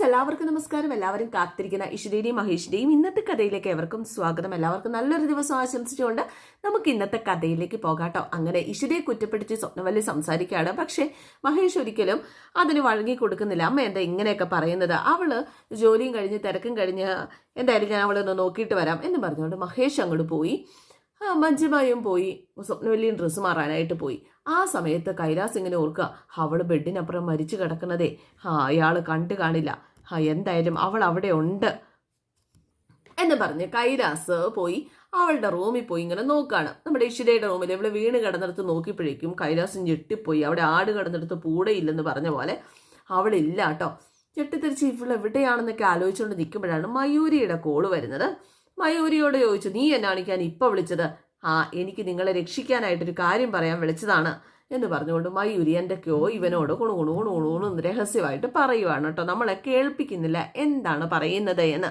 Friends എല്ലാവർക്കും നമസ്കാരം. എല്ലാവരും കാത്തിരിക്കുന്ന ഇഷിതയുടെയും മഹേഷിന്റെയും ഇന്നത്തെ കഥയിലേക്ക് എവർക്കും സ്വാഗതം. എല്ലാവർക്കും നല്ലൊരു ദിവസം ആശംസിച്ചുകൊണ്ട് നമുക്ക് ഇന്നത്തെ കഥയിലേക്ക് പോകാട്ടോ. അങ്ങനെ ഇഷിതയെ കുറ്റപ്പെടുത്തി സ്വപ്നവല്ലി സംസാരിക്കുകയാണ്. പക്ഷേ മഹേഷ് ഒരിക്കലും അതിന് വഴങ്ങി കൊടുക്കുന്നില്ല. അമ്മ എന്താ ഇങ്ങനെയൊക്കെ പറയുന്നത്? അവൾ ജോലിയും കഴിഞ്ഞ് തിരക്കും കഴിഞ്ഞ് എന്തായാലും ഞാൻ അവളൊന്ന് നോക്കിയിട്ട് വരാം എന്ന് പറഞ്ഞുകൊണ്ട് മഹേഷ് അങ്ങോട്ട് പോയി. മഞ്ജുമായും പോയി. സ്വപ്നവല്ലിയും ഡ്രസ്സ് മാറാനായിട്ട് പോയി. ആ സമയത്ത് കൈലാസ് ഇങ്ങനെ ഓർക്കുക അവൾ ബെഡിനപ്പുറം മരിച്ചു കിടക്കുന്നതേ. ആ അയാൾ കണ്ടു കാണില്ല. എന്തായാലും അവൾ അവിടെ ഉണ്ട്. എന്ന് പറഞ്ഞ് കൈലാസ് പോയി അവളുടെ റൂമിൽ പോയി ഇങ്ങനെ നോക്കുകയാണ് നമ്മുടെ ഇഷിതയുടെ റൂമിൽ ഇവൾ വീണ് കിടന്നിടത്ത് നോക്കിയപ്പോഴേക്കും കൈലാസം ഞെട്ടിപ്പോയി. അവിടെ ആട് കിടന്നിടത്ത് പൂടയില്ലെന്ന് പറഞ്ഞ പോലെ അവളില്ല കേട്ടോ. ഞെട്ടിത്തിരിച്ച് ഇവൾ എവിടെയാണെന്നൊക്കെ ആലോചിച്ചുകൊണ്ട് നിൽക്കുമ്പോഴാണ് മയൂരിയുടെ കോൾ വരുന്നത്. മയൂരിയോട് ചോദിച്ചു നീ എന്നാണ് ഞാൻ ഇപ്പം വിളിച്ചത്? ആ എനിക്ക് നിങ്ങളെ രക്ഷിക്കാനായിട്ടൊരു കാര്യം പറയാൻ വിളിച്ചതാണ്. എന്ന് പറഞ്ഞുകൊണ്ട് മയൂരി എന്തൊക്കെയോ ഇവനോട് കുണു കുണു കുണു കുണു എന്ന് രഹസ്യമായിട്ട് പറയുവാണ് കേട്ടോ. നമ്മളെ കേൾപ്പിക്കുന്നില്ല. എന്താണ് പറയുന്നത് എന്ന്.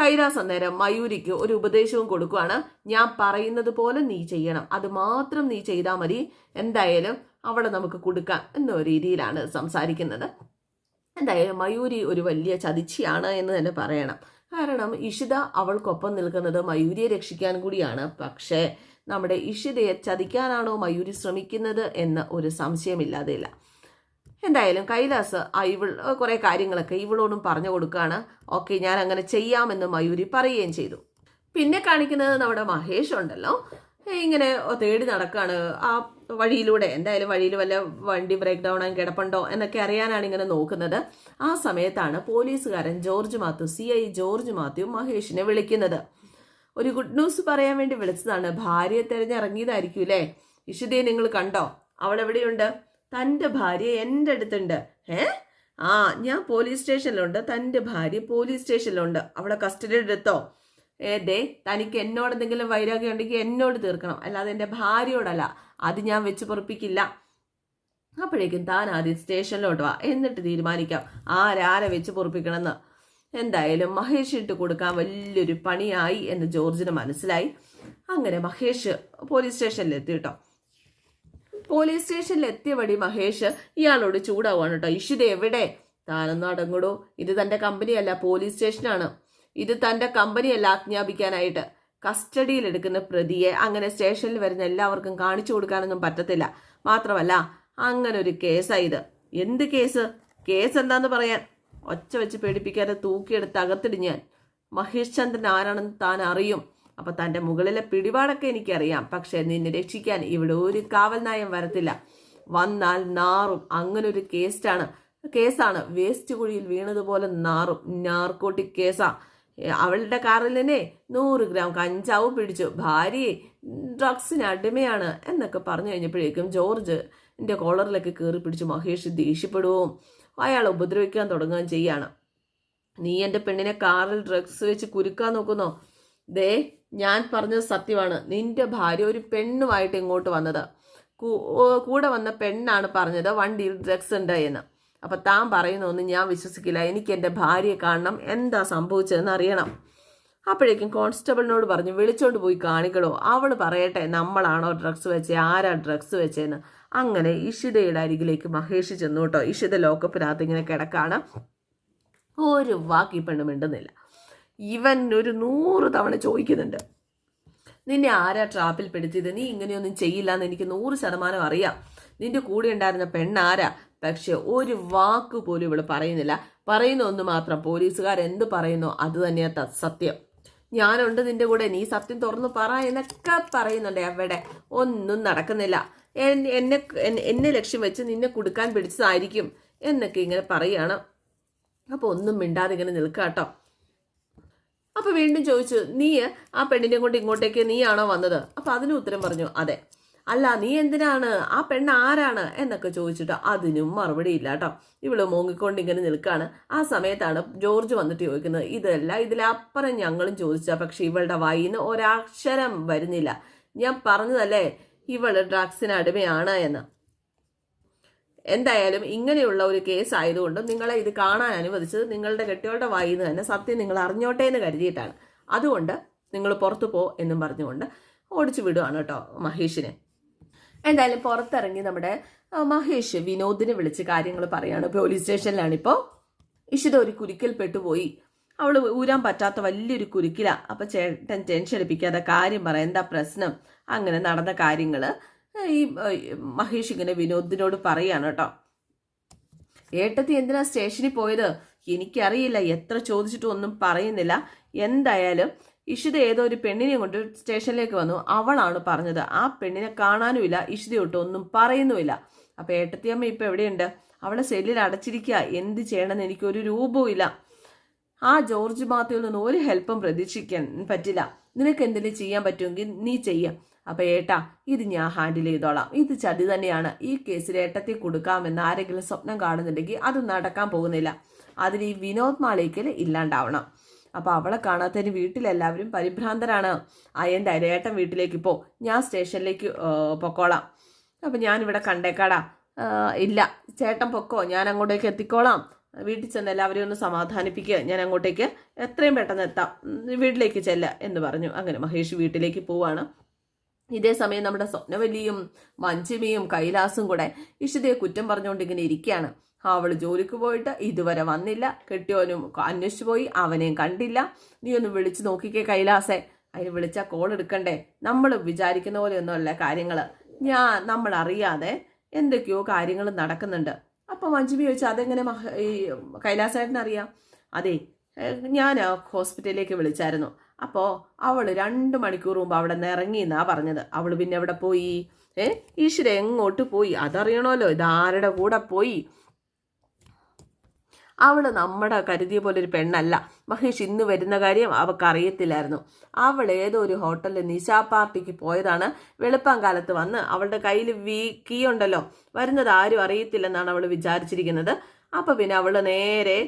കൈലാസ് നേരം മയൂരിക്ക് ഒരു ഉപദേശവും കൊടുക്കുകയാണ് ഞാൻ പറയുന്നത് പോലെ നീ ചെയ്യണം. അത് മാത്രം നീ ചെയ്താൽ മതി. എന്തായാലും അവളെ നമുക്ക് കൊടുക്കാം എന്ന രീതിയിലാണ് സംസാരിക്കുന്നത്. എന്തായാലും മയൂരി ഒരു വലിയ ചതിച്ചിയാണ് എന്ന് തന്നെ പറയണം. കാരണം ഇഷിത അവൾക്കൊപ്പം നിൽക്കുന്നത് മയൂരിയെ രക്ഷിക്കാൻ കൂടിയാണ്. പക്ഷേ നമ്മുടെ ഇഷിതയെ ചതിക്കാനാണോ മയൂരി ശ്രമിക്കുന്നത് എന്ന് ഒരു സംശയമില്ലാതെയില്ല. എന്തായാലും കൈലാസ് ഇവൾ കുറേ കാര്യങ്ങളൊക്കെ ഇവളോടും പറഞ്ഞു കൊടുക്കുകയാണ് ഓക്കെ ഞാൻ അങ്ങനെ ചെയ്യാമെന്ന് മയൂരി പറയുകയും ചെയ്തു. പിന്നെ കാണിക്കുന്നത് നമ്മുടെ മഹേഷ് ഉണ്ടല്ലോ. ഇങ്ങനെ തേടി നടക്കാണ്. ആ വഴിയിലൂടെ എന്തായാലും വഴിയിൽ വല്ല വണ്ടി ബ്രേക്ക് ഡൗൺ ആയി കിടപ്പുണ്ടോ എന്നൊക്കെ അറിയാനാണ് ഇങ്ങനെ നോക്കുന്നത്. ആ സമയത്താണ് പോലീസുകാരൻ ജോർജ് മാത്യു സി ഐ ജോർജ് മാത്യു മഹേഷിനെ വിളിക്കുന്നത്. ഒരു ഗുഡ് ന്യൂസ് പറയാൻ വേണ്ടി വിളിച്ചതാണ്. ഭാര്യയെ തിരഞ്ഞിറങ്ങിയതായിരിക്കും അല്ലേ ഇഷിതയെ നിങ്ങൾ കണ്ടോ? അവൾ എവിടെയുണ്ട്? തന്റെ ഭാര്യ എന്റെ അടുത്തുണ്ട്. ഏ? ആ ഞാൻ പോലീസ് സ്റ്റേഷനിലുണ്ട് തന്റെ ഭാര്യ പോലീസ് സ്റ്റേഷനിലുണ്ട് അവളെ കസ്റ്റഡിയിൽ എടുത്തോ? ഏ ദേ തനിക്ക് എന്നോട് എന്തെങ്കിലും വൈരാഗ്യം ഉണ്ടെങ്കിൽ എന്നോട് തീർക്കണം. അല്ലാതെ എന്റെ ഭാര്യയോടല്ല. അത് ഞാൻ വെച്ച് പൊറപ്പിക്കില്ല. അപ്പോഴേക്കും താൻ ആദ്യം സ്റ്റേഷനിലോട്ട് വാ. എന്നിട്ട് തീരുമാനിക്കാം. ആരാരെ വെച്ച് പൊറപ്പിക്കണമെന്ന്. എന്തായാലും മഹേഷ് ഇട്ട് കൊടുക്കാൻ വലിയൊരു പണിയായി എന്ന് ജോർജിന് മനസ്സിലായി. അങ്ങനെ മഹേഷ് പോലീസ് സ്റ്റേഷനിൽ എത്തി കേട്ടോ. പോലീസ് സ്റ്റേഷനിൽ എത്തിയ വഴി മഹേഷ് ഇയാളോട് ചൂടാവാണ് കേട്ടോ. ഇഷിത എവിടെ? താനൊന്നും അടങ്ങടോ. ഇത് തന്റെ കമ്പനിയല്ല പോലീസ് സ്റ്റേഷനാണ്. ഇത് തന്റെ കമ്പനിയല്ല ആജ്ഞാപിക്കാനായിട്ട്. കസ്റ്റഡിയിൽ എടുക്കുന്ന പ്രതിയെ അങ്ങനെ സ്റ്റേഷനിൽ വരുന്ന എല്ലാവർക്കും കാണിച്ചു കൊടുക്കാനൊന്നും പറ്റത്തില്ല. മാത്രമല്ല അങ്ങനെ ഒരു കേസാ ഇത്. എന്ത് കേസ്? കേസ് എന്താന്ന് പറയാൻ? ഒച്ച വെച്ച് പേടിപ്പിക്കാതെ തൂക്കിയെടുത്ത് അകത്തിടും ഞാൻ. മഹേഷ് ചന്ദ്രൻ ആരാണെന്ന് താൻ അറിയും. അപ്പൊ തന്റെ മുകളിലെ പിടിപാടൊക്കെ എനിക്കറിയാം. പക്ഷെ നിന്നെ രക്ഷിക്കാൻ ഇവിടെ ഒരു കാവൽ നയം വരത്തില്ല. വന്നാൽ നാറും. അങ്ങനൊരു കേസാണ് കേസാണ്. വേസ്റ്റ് കുഴിയിൽ വീണതുപോലെ നാറും. നാർക്കോട്ടിക് കേസാ. അവളുടെ കാറിൽ തന്നെ നൂറ് ഗ്രാം കഞ്ചാവ് പിടിച്ചു. ഭാര്യയെ ഡ്രഗ്സിന് അടിമയാണ് എന്നൊക്കെ പറഞ്ഞു കഴിഞ്ഞപ്പോഴേക്കും ജോർജ് എന്റെ കോളറിലൊക്കെ കയറി പിടിച്ച് മഹേഷ് ദേഷ്യപ്പെടുകയും അയാൾ ഉപദ്രവിക്കാൻ തുടങ്ങുകയും ചെയ്യാണ്. നീ എന്റെ പെണ്ണിനെ കാറിൽ ഡ്രഗ്സ് വെച്ച് കുരുക്കാൻ നോക്കുന്നോ? ദേ ഞാൻ പറഞ്ഞത് സത്യമാണ്. നിന്റെ ഭാര്യ ഒരു പെണ്ണുമായിട്ട് ഇങ്ങോട്ട് വന്നത്. കൂടെ വന്ന പെണ്ണാണ് പറഞ്ഞത് വണ്ടിയിൽ ഡ്രഗ്സ് ഉണ്ട് എന്ന്. അപ്പൊ താൻ പറയുന്നൊന്നും ഞാൻ വിശ്വസിക്കില്ല. എനിക്ക് എന്റെ ഭാര്യയെ കാണണം. എന്താ സംഭവിച്ചതെന്ന് അറിയണം. അപ്പോഴേക്കും കോൺസ്റ്റബിളിനോട് പറഞ്ഞു വിളിച്ചോണ്ട് പോയി കാണിക്കണോ അവൾ പറയട്ടെ നമ്മളാണോ ഡ്രഗ്സ് വെച്ചേ? ആരാ ഡ്രഗ്സ് വെച്ചേന്ന്? അങ്ങനെ ഇഷിതയുടെ അരികിലേക്ക് മഹേഷ് ചെന്നു കേട്ടോ. ഇഷിത ലോക്കപ്പിനകത്ത് ഇങ്ങനെ കിടക്കാണ്. ഒരു വാക്ക് ഈ പെണ്ണ് മിണ്ടുന്നില്ല. ഇവൻ ഒരു നൂറ് തവണ ചോദിക്കുന്നുണ്ട്. നിന്നെ ആരാ ട്രാപ്പിൽ പെടുത്തിയത്? നീ ഇങ്ങനെയൊന്നും ചെയ്യില്ല എന്ന് എനിക്ക് നൂറ് ശതമാനം അറിയാം. നിന്റെ കൂടെ ഉണ്ടായിരുന്ന പെണ്ണാരാ പക്ഷെ ഒരു വാക്ക് പോലും ഇവൾ പറയുന്നില്ല. പറയുന്ന ഒന്ന് മാത്രം പോലീസുകാർ എന്ത് പറയുന്നോ അത് തന്നെയാ സത്യം. ഞാനുണ്ട് നിന്റെ കൂടെ നീ സത്യം തുറന്നു പറ എന്നൊക്കെ പറയുന്നുണ്ട് എവിടെ? ഒന്നും നടക്കുന്നില്ല. എന്നെ എന്നെ ലക്ഷ്യം വെച്ച് നിന്നെ കൊടുക്കാൻ പിടിച്ചതായിരിക്കും എന്നൊക്കെ ഇങ്ങനെ പറയാണ്. അപ്പൊ ഒന്നും മിണ്ടാതെ ഇങ്ങനെ നിൽക്കാട്ടോ അപ്പൊ വീണ്ടും ചോദിച്ചു നീ ആ പെണ്ണിനെ കൊണ്ട് ഇങ്ങോട്ടേക്ക് നീയാണോ വന്നത്? അപ്പൊ അതിന് ഉത്തരം പറഞ്ഞു അതെ. അല്ല നീ എന്തിനാണ്? ആ പെണ്ണ് ആരാണ്? എന്നൊക്കെ ചോദിച്ചിട്ട് അതിനും മറുപടി ഇല്ല കേട്ടോ ഇവൾ മോങ്ങിക്കൊണ്ട് ഇങ്ങനെ നിൽക്കുകയാണ് ആ സമയത്താണ് ജോർജ് വന്നിട്ട് ചോദിക്കുന്നത് ഇതല്ല ഇതിലപ്പുറം ഞങ്ങളും ചോദിച്ച പക്ഷെ ഇവളുടെ വായിന്ന് ഒരക്ഷരം വരുന്നില്ല. ഞാൻ പറഞ്ഞതല്ലേ ഇവൾ ഡ്രഗ്സിന് അടിമയാണ് എന്ന്. എന്തായാലും ഇങ്ങനെയുള്ള ഒരു കേസ് ആയതുകൊണ്ട് നിങ്ങളെ ഇത് കാണാൻ അനുവദിച്ചത് നിങ്ങളുടെ കെട്ടികളുടെ വായിൽ നിന്ന് തന്നെ സത്യം നിങ്ങൾ അറിഞ്ഞോട്ടെ എന്ന് കരുതിയിട്ടാണ്. അതുകൊണ്ട് നിങ്ങൾ പുറത്തു പോ എന്നും പറഞ്ഞുകൊണ്ട് ഓടിച്ചു വിടുവാണ് കേട്ടോ മഹേഷിനെ. എന്തായാലും പുറത്തിറങ്ങി നമ്മുടെ മഹേഷ് വിനോദിനെ വിളിച്ച് കാര്യങ്ങൾ പറയാണ്. പോലീസ് സ്റ്റേഷനിലാണിപ്പോൾ ഇഷിത ഒരു കുരുക്കിൽ പെട്ടുപോയി അവൾ ഊരാൻ പറ്റാത്ത വലിയൊരു കുരുക്കില. അപ്പൊ ചേട്ടൻ ടെൻഷൻ എടുപ്പിക്കാതെ കാര്യം പറ എന്താ പ്രശ്നം? അങ്ങനെ നടന്ന കാര്യങ്ങൾ ഈ മഹേഷ് ഇങ്ങനെ വിനോദിനോട് പറയാണ് കേട്ടോ. ഏട്ടത്തി എന്തിനാ സ്റ്റേഷനിൽ പോയത്? എനിക്കറിയില്ല എത്ര ചോദിച്ചിട്ടും ഒന്നും പറയുന്നില്ല. എന്തായാലും ഇഷിത ഏതോ ഒരു പെണ്ണിനെ കൊണ്ട് സ്റ്റേഷനിലേക്ക് വന്നു. അവളാണ് പറഞ്ഞത്. ആ പെണ്ണിനെ കാണാനുമില്ല. ഇഷിതയൊട്ട് ഒന്നും പറയുന്നുമില്ല. അപ്പൊ ഏട്ടത്തിയമ്മ ഇപ്പൊ എവിടെയുണ്ട്? അവളെ സെല്ലിൽ അടച്ചിരിക്കുക എന്ത് ചെയ്യണമെന്ന് എനിക്കൊരു രൂപവും ഇല്ല. ആ ജോർജ് മാത്യുവിൽ നിന്ന് ഒരു ഹെൽപ്പും പ്രതീക്ഷിക്കാൻ പറ്റില്ല. നിനക്ക് എന്തെങ്കിലും ചെയ്യാൻ പറ്റുമെങ്കിൽ നീ ചെയ്യാം. അപ്പൊ ഏട്ടാ ഇത് ഞാൻ ഹാൻഡിൽ ചെയ്തോളാം. ഇത് ചതി തന്നെയാണ്. ഈ കേസിൽ ഏട്ടത്തി കൊടുക്കാമെന്ന് ആരെങ്കിലും സ്വപ്നം കാണുന്നുണ്ടെങ്കിൽ അത് നടക്കാൻ പോകുന്നില്ല. അതിന് ഈ വിനോദ് മാളിക്കൽ ഇല്ലാണ്ടാവണം. അപ്പൊ അവളെ കാണാത്തതിന് വീട്ടിലെല്ലാവരും പരിഭ്രാന്തരാണ്. അയ്യന്റെ അരയേട്ടൻ വീട്ടിലേക്ക് പോ ഞാൻ സ്റ്റേഷനിലേക്ക് പൊക്കോളാം. അപ്പൊ ഞാനിവിടെ കണ്ടേക്കാടാ. ഇല്ല ചേട്ടൻ പൊക്കോ ഞാൻ അങ്ങോട്ടേക്ക് എത്തിക്കോളാം. വീട്ടിൽ ചെന്ന് എല്ലാവരെയും ഒന്ന് സമാധാനിപ്പിക്കുക ഞാൻ അങ്ങോട്ടേക്ക് എത്രയും പെട്ടെന്ന് എത്താം. വീട്ടിലേക്ക് ചെല്ല എന്ന് പറഞ്ഞു. അങ്ങനെ മഹേഷ് വീട്ടിലേക്ക് പോവാണ്. ഇതേ സമയം നമ്മുടെ സ്വപ്നവല്ലിയും മഞ്ജിമയും കൈലാസും കൂടെ ഇഷിതയെ കുറ്റം പറഞ്ഞുകൊണ്ട് ഇങ്ങനെ ഇരിക്കുകയാണ്. അവൾ ജോലിക്ക് പോയിട്ട് ഇതുവരെ വന്നില്ല. കെട്ടിയോനും അന്വേഷിച്ചു പോയി. അവനെയും കണ്ടില്ല. നീ ഒന്ന് വിളിച്ചു നോക്കിക്കേ കൈലാസേ. അതിന് വിളിച്ചാൽ കോൾ എടുക്കണ്ടേ? നമ്മൾ വിചാരിക്കുന്ന പോലെയൊന്നുമല്ല കാര്യങ്ങൾ ഞാൻ നമ്മൾ അറിയാതെ എന്തൊക്കെയോ കാര്യങ്ങൾ നടക്കുന്നുണ്ട്. അപ്പൊ മഞ്ജുമി ചോദിച്ചാൽ അതെങ്ങനെ ഈ കൈലാസേട്ടൻ അറിയാം? അതെ ഞാൻ ഹോസ്പിറ്റലിലേക്ക് വിളിച്ചായിരുന്നു. അപ്പോൾ അവൾ രണ്ട് മണിക്കൂർ മുമ്പ് അവിടെ നിന്ന് ഇറങ്ങി എന്നാ പറഞ്ഞത്. അവൾ പിന്നെ എവിടെ പോയി? ഏ ഈശ്വര എങ്ങോട്ട് പോയി? അതറിയണമല്ലോ ഇതാരുടെ കൂടെ പോയി? അവൾ നമ്മുടെ കരുതിയ പോലെ ഒരു പെണ്ണല്ല. മഹേഷ് ഇന്ന് വരുന്ന കാര്യം അവൾക്ക് അറിയത്തില്ലായിരുന്നു അവൾ ഏതോ ഒരു ഹോട്ടലിൽ നിശാ പാർട്ടിക്ക് പോയതാണ്. വെളുപ്പം കാലത്ത് വന്ന് അവളുടെ കയ്യിൽ വീ കീ ഉണ്ടല്ലോ. വരുന്നത് ആരും അറിയത്തില്ലെന്നാണ് അവൾ വിചാരിച്ചിരിക്കുന്നത്. അപ്പൊ പിന്നെ അവൾ നേരെ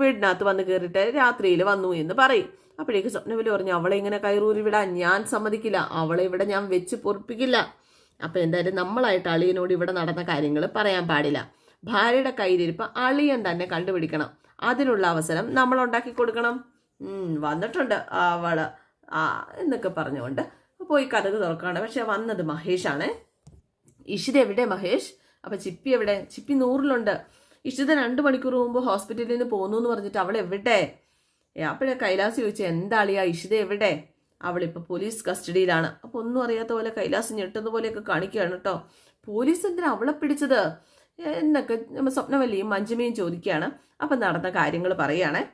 വീടിനകത്ത് വന്ന് കയറിയിട്ട് രാത്രിയിൽ വന്നു എന്ന് പറയും. അപ്പോഴേക്ക് സ്വപ്നവിൽ പറഞ്ഞു അവളെ ഇങ്ങനെ കയറൂരി വിടാൻ ഞാൻ സമ്മതിക്കില്ല. അവളെ ഇവിടെ ഞാൻ വെച്ച് പൊറപ്പിക്കില്ല. അപ്പൊ എന്തായാലും നമ്മളായിട്ട് അളിയനോട് ഇവിടെ നടന്ന കാര്യങ്ങൾ പറയാൻ പാടില്ല. ഭാര്യയുടെ കയ്യിലിരിപ്പ് അളിയൻ തന്നെ കണ്ടുപിടിക്കണം. അതിനുള്ള അവസരം നമ്മൾ ഉണ്ടാക്കി കൊടുക്കണം. വന്നിട്ടുണ്ട് അവൾ. ആ എന്നൊക്കെ പറഞ്ഞുകൊണ്ട് പോയി കഥക് തുറക്കാണ്. പക്ഷെ വന്നത് മഹേഷാണ്. ഇഷിത എവിടെ മഹേഷ്? അപ്പൊ ചിപ്പി എവിടെ? ചിപ്പി നൂറിലുണ്ട്. ഇഷിത രണ്ടു മണിക്കൂർ മുമ്പ് ഹോസ്പിറ്റലിൽ നിന്ന് പോന്നു എന്ന് പറഞ്ഞിട്ട് അവൾ എവിടെ? അപ്പോഴേ കൈലാസ് ചോദിച്ചു എന്താ അളിയാ ഇഷിത എവിടെ? അവളിപ്പോൾ പോലീസ് കസ്റ്റഡിയിലാണ്. അപ്പോൾ ഒന്നും അറിയാത്ത പോലെ കൈലാസ് ഞെട്ടുന്ന പോലെയൊക്കെ കാണിക്കുകയാണ് കേട്ടോ. പോലീസ് എന്തിനാ അവളെ പിടിച്ചത്? എന്നൊക്കെ സ്വപ്നവല്ലിയും മഞ്ജുമയും ചോദിക്കുകയാണ്. അപ്പം നടന്ന കാര്യങ്ങൾ പറയുകയാണേ.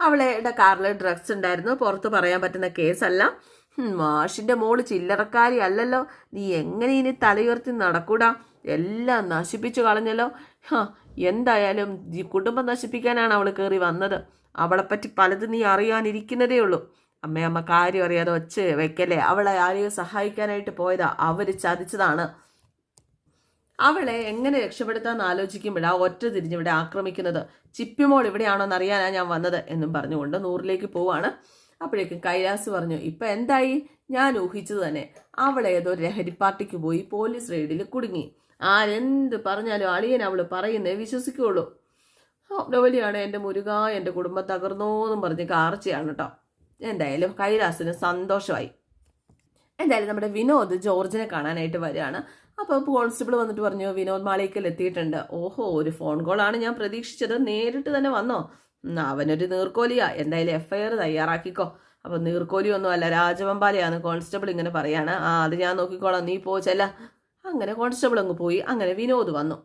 അവളുടെ കാറിൽ ഡ്രഗ്സ് ഉണ്ടായിരുന്നു. പുറത്ത് പറയാൻ പറ്റുന്ന കേസല്ല. മാഷിന്റെ മോൾ ചില്ലറക്കാരി അല്ലല്ലോ. നീ എങ്ങനെ ഇനി തലയുയർത്തി നടക്കൂടാ? എല്ലാം നശിപ്പിച്ചു കളഞ്ഞല്ലോ. ഹാ എന്തായാലും ഈ കുടുംബം നശിപ്പിക്കാനാണ് അവൾ കയറി വന്നത്. അവളെപ്പറ്റി പലതും നീ അറിയാനിരിക്കുന്നതേ ഉള്ളൂ. അമ്മയമ്മ കാര്യം അറിയാതെ ഒച്ച വെക്കല്ലേ? അവളെ ആരെയും സഹായിക്കാനായിട്ട് പോയതാ. അവർ ചതിച്ചതാണ്. അവളെ എങ്ങനെ രക്ഷപ്പെടുത്താന്ന് ആലോചിക്കുമ്പോഴാ ഒറ്റ തിരിഞ്ഞിവിടെ ആക്രമിക്കുന്നത്. ചിപ്പിമോൾ ഇവിടെയാണോന്ന് എന്നറിയാനാണ് ഞാൻ വന്നത് എന്നും പറഞ്ഞുകൊണ്ട് നൂറിലേക്ക് പോവാണ്. അപ്പോഴേക്കും കൈലാസ് പറഞ്ഞു ഇപ്പൊ എന്തായി? ഞാൻ ഊഹിച്ചത് തന്നെ. അവളെ ഏതോ ലഹരി പാർട്ടിക്ക് പോയി പോലീസ് റെയ്ഡിൽ കുടുങ്ങി. ആരെന്ത് പറഞ്ഞാലും അളിയൻ അവൾ പറയുന്നേ വിശ്വസിക്കുള്ളൂ. ഡൊവലിയാണ് എന്റെ മുരുക എന്റെ കുടുംബം തകർന്നോന്നും പറഞ്ഞ് കാർച്ചയാണ് കേട്ടോ എന്തായാലും കൈലാസിന് സന്തോഷമായി. എന്തായാലും നമ്മുടെ വിനോദ് ജോർജിനെ കാണാനായിട്ട് വരികയാണ്. അപ്പോൾ കോൺസ്റ്റബിൾ വന്നിട്ട് പറഞ്ഞു വിനോദ് മാളിക്കൽ എത്തിയിട്ടുണ്ട് ഓഹോ ഒരു ഫോൺ കോളാണ് ഞാൻ പ്രതീക്ഷിച്ചത്. നേരിട്ട് തന്നെ വന്നോ? അവനൊരു നീർക്കോലിയാ. എന്തായാലും എഫ്ഐആർ തയ്യാറാക്കിക്കോ. അപ്പൊ നീർക്കോലിയൊന്നും അല്ല രാജവമ്പാലയാണ്. കോൺസ്റ്റബിൾ ഇങ്ങനെ പറയാണ്. ആ അത് ഞാൻ നോക്കിക്കോളാം. നീ പോ ചെല്ല. അങ്ങനെ കോൺസ്റ്റബിൾ അങ്ങ് പോയി. അങ്ങനെ വിനോദ് വന്നു.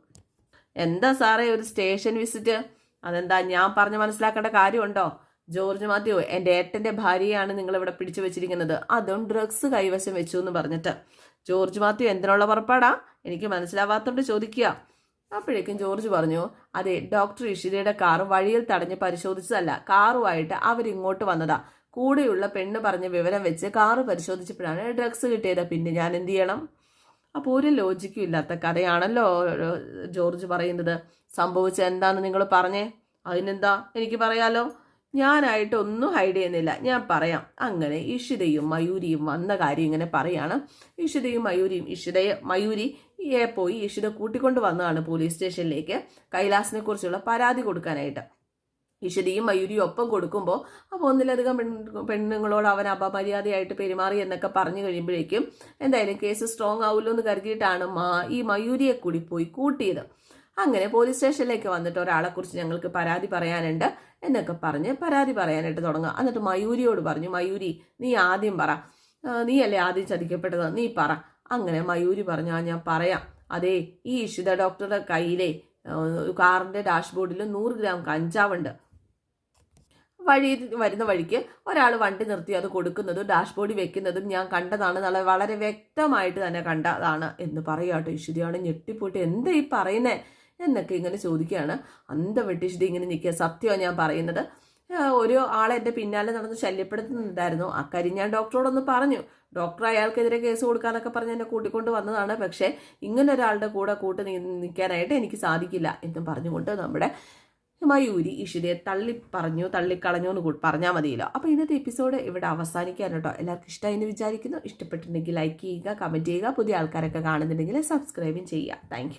എന്താ സാറേ ഒരു സ്റ്റേഷൻ വിസിറ്റ്? അതെന്താ ഞാൻ പറഞ്ഞ് മനസ്സിലാക്കേണ്ട കാര്യമുണ്ടോ? ജോർജ് മാത്യു എന്റെ ഏട്ടന്റെ ഭാര്യയാണ് നിങ്ങൾ ഇവിടെ പിടിച്ചു വെച്ചിരിക്കുന്നത്. അതും ഡ്രഗ്സ് കൈവശം വെച്ചു എന്ന് പറഞ്ഞിട്ട്. ജോർജ് മാത്യു എന്തിനുള്ള പുറപ്പാടാ? എനിക്ക് മനസ്സിലാവാത്തോണ്ട് ചോദിക്കുക. അപ്പോഴേക്കും ജോർജ് പറഞ്ഞു അതെ ഡോക്ടർ ഇഷിതയുടെ കാർ വഴിയിൽ തടഞ്ഞ് പരിശോധിച്ചതല്ല. കാറുമായിട്ട് അവരിങ്ങോട്ട് വന്നതാ. കൂടെയുള്ള പെണ്ണ് പറഞ്ഞ വിവരം വെച്ച് കാറ് പരിശോധിച്ചപ്പോഴാണ് ഡ്രഗ്സ് കിട്ടിയത്. പിന്നെ ഞാൻ എന്ത് ചെയ്യണം? അപ്പോൾ ഒരു ലോജിക്കും ഇല്ലാത്ത കഥയാണല്ലോ ജോർജ് പറയുന്നത്. സംഭവിച്ച എന്താന്ന് നിങ്ങൾ പറഞ്ഞേ? അതിനെന്താ? എനിക്ക് പറയാലോ? ഞാനായിട്ട് ഒന്നും ഹൈഡ് ചെയ്യുന്നില്ല. ഞാൻ പറയാം. അങ്ങനെ ഇഷിതയും മയൂരിയും വന്ന കാര്യം ഇങ്ങനെ പറയാണ്. ഇഷിതയും മയൂരിയും ഇഷിതയെ ഏ പോയി ഇഷിത കൂട്ടിക്കൊണ്ട് വന്നതാണ് പോലീസ് സ്റ്റേഷനിലേക്ക് കൈലാസിനെ കുറിച്ചുള്ള പരാതി കൊടുക്കാനായിട്ട്. ഇഷിതയും മയൂരിയും ഒപ്പം കൊടുക്കുമ്പോൾ അപ്പോൾ ഒന്നിലധികം പെൺ പെണ്ണുങ്ങളോട് അവൻ അപമര്യാദയായിട്ട് പെരുമാറി എന്നൊക്കെ പറഞ്ഞു കഴിയുമ്പോഴേക്കും എന്തായാലും കേസ് സ്ട്രോങ് ആവുമല്ലോ എന്ന് കരുതിയിട്ടാണ് മാ ഈ മയൂരിയെ കൂടി പോയി കൂട്ടിയത്. അങ്ങനെ പോലീസ് സ്റ്റേഷനിലേക്ക് വന്നിട്ട് ഒരാളെ കുറിച്ച് ഞങ്ങൾക്ക് പരാതി പറയാനുണ്ട് എന്നൊക്കെ പറഞ്ഞ് പരാതി പറയാനായിട്ട് തുടങ്ങുക. എന്നിട്ട് മയൂരിയോട് പറഞ്ഞു മയൂരി നീ ആദ്യം പറ. നീ അല്ലേ ആദ്യം ചതിക്കപ്പെട്ടത്? നീ പറ. അങ്ങനെ മയൂരി പറഞ്ഞു ആ ഞാൻ പറയാം. അതെ ഈ ഇഷിത ഡോക്ടറുടെ കയ്യിലെ കാറിന്റെ ഡാഷ്ബോർഡിൽ നൂറ് ഗ്രാം കഞ്ചാവുണ്ട്. വഴി വരുന്ന വഴിക്ക് ഒരാൾ വണ്ടി നിർത്തി അത് കൊടുക്കുന്നതും ഡാഷ്ബോർഡിൽ വെക്കുന്നതും ഞാൻ കണ്ടതാണ്. നല്ല വളരെ വ്യക്തമായിട്ട് തന്നെ കണ്ടതാണ്. എന്ന് പറയാട്ടോ ഇഷിതയാണ് ഞെട്ടിപ്പോയിട്ട്. എന്താ ഈ പറയുന്നേ? എന്നൊക്കെ ഇങ്ങനെ ചോദിക്കുകയാണ്. അന്ത വെട്ടിച്ചിട്ട് ഇങ്ങനെ നിൽക്കുക. സത്യമാണ് ഞാൻ പറയുന്നത്. ഒരു ആളെ എന്റെ പിന്നാലെ നടന്ന് ശല്യപ്പെടുത്തുന്നുണ്ടായിരുന്നു. അക്കാര്യം ഞാൻ ഡോക്ടറോടൊന്ന് പറഞ്ഞു. ഡോക്ടർ അയാൾക്കെതിരെ കേസ് കൊടുക്കാനൊക്കെ പറഞ്ഞ് എന്നെ കൂട്ടിക്കൊണ്ട് വന്നതാണ്. പക്ഷേ ഇങ്ങനെ ഒരാളുടെ കൂടെ കൂട്ട് നിൽക്കാനായിട്ട് എനിക്ക് സാധിക്കില്ല എന്നും പറഞ്ഞുകൊണ്ട് നമ്മുടെ മയൂരി ഇഷിതയെ തള്ളി പറഞ്ഞു തള്ളിക്കളഞ്ഞു എന്ന് പറഞ്ഞാൽ മതിയല്ലോ. അപ്പോൾ ഇന്നത്തെ എപ്പിസോഡ് ഇവിടെ അവസാനിക്കാൻ കേട്ടോ. എല്ലാവർക്കും ഇഷ്ടമായി എന്ന് വിചാരിക്കുന്നു. ഇഷ്ടപ്പെട്ടിട്ടുണ്ടെങ്കിൽ ലൈക്ക് ചെയ്യുക കമന്റ് ചെയ്യുക. പുതിയ ആൾക്കാരൊക്കെ കാണുന്നുണ്ടെങ്കിൽ സബ്സ്ക്രൈബും ചെയ്യുക. താങ്ക്